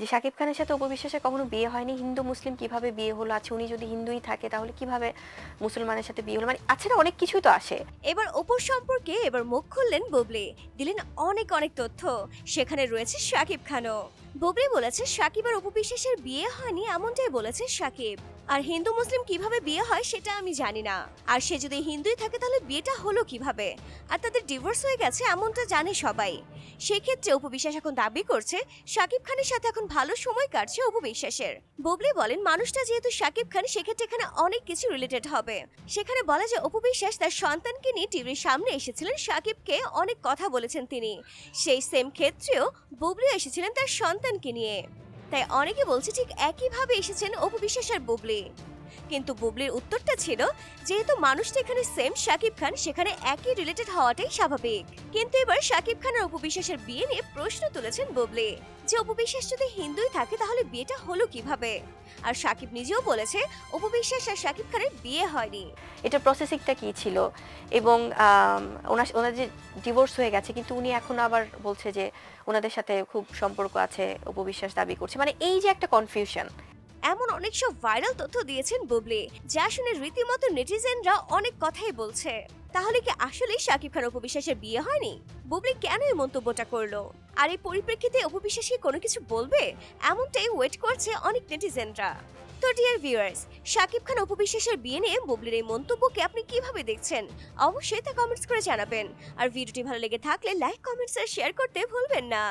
যে শাকিব খানের সাথে উপবিশ্বাসের কখনো বিয়ে হয়নি? হিন্দু, মুসলিম কীভাবে বিয়ে হলো? আচ্ছা উনি যদি হিন্দুই থাকে, তাহলে কীভাবে মুসলমানের সাথে বিয়ে হলো? মানে আচ্ছা না অনেক কিছুই তো আসে। এবার অপুর সম্পর্কে এবার মুখ খুললেন বুবলি। দিলেন অনেক অনেক তথ্য। সেখানে রয়েছে শাকিব খানও। বুবলি বলেছে, শাকিব আর অপু বিশ্বাসের বিয়ে হয়নি এমনটাই বলেছে শাকিব। আর হিন্দু, মুসলিম কীভাবে বিয়ে হয় সেটা আমি জানি না। আর সে যদি হিন্দুই থাকে, তাহলে বিয়েটা হলো কীভাবে? আর তাদের ডিভোর্স হয়ে গেছে এমনটা জানে সবাই। সেক্ষেত্রে অপু বিশ্বাস এখন দাবি করছে, শাকিব খানের সাথে এখন ভালো সময় কাটছে অপু বিশ্বাসের। বুবলি বলেন, মানুষটা যেহেতু শাকিব খান, সেক্ষেত্রে এখানে অনেক কিছু রিলেটেড হবে। সেখানে বলা যায় অপু বিশ্বাস তার সন্তানকে নিয়ে টিভির সামনে এসেছিলেন, শাকিবকে অনেক কথা বলেছেন তিনি। সেই সেম ক্ষেত্রেও বুবলি এসেছিলেন তার সন্তানকে নিয়ে। তাই অনেকে বলছে, ঠিক একইভাবে এসেছেন অপু বিশ্বাস আর বুবলি। কিন্তু বুবলির উত্তরটা ছিল, যেহেতু মানুষটা এখানে সেম শাকিব খান, সেখানে একই রিলেটেড হওয়াটাই স্বাভাবিক। কিন্তু এবার শাকিব খান আর অপু বিশ্বাসের বিয়ে নিয়ে প্রশ্ন তুলেছেন বুবলি, যে অপু বিশ্বাস যদি হিন্দুই থাকে তাহলে বিয়েটা হলো কীভাবে? আর শাকিব নিজেও বলেছে উপবিশ্বাস আর শাকিব খানের বিয়ে হয়নি। এটা প্রসেসিংটা কি ছিল? এবং ওনার ওনার যে ডিভোর্স হয়ে গেছে, কিন্তু উনি এখন আবার বলছে যে, ওনাদের সাথে খুব সম্পর্ক আছে উপবিশ্বাস দাবি করছে। মানে এই যে একটা কনফিউশন এমন অনেক সব ভাইরাল তথ্য দিয়েছেন বুবলি, যা শুনে রীতিমতো নেটিজেনরা অনেক কথাই বলছে। তাহলে কি আসলে শাকিব খান উপবিশ্বাসের বিয়ে হয়নি? বুবলি কেন এই মন্তব্যটা করল? আর এই পরিপ্রেক্ষিতে উপবিশ্বাস কি কোনো কিছু বলবে? এমনটাই ওয়েট করছে অনেক নেটিজেনরা। তো ডিয়ার ভিউয়ার্স শাকিব খান উপবিশ্বাসের বিয়ে নিয়ে বুবলির এই মন্তব্যকে আপনি কীভাবে দেখছেন? অবশ্যই তা কমেন্টস করে জানাবেন। আর ভিডিওটি ভালো লেগে থাকলে লাইক কমেন্টস আর শেয়ার করতে ভুলবেন না।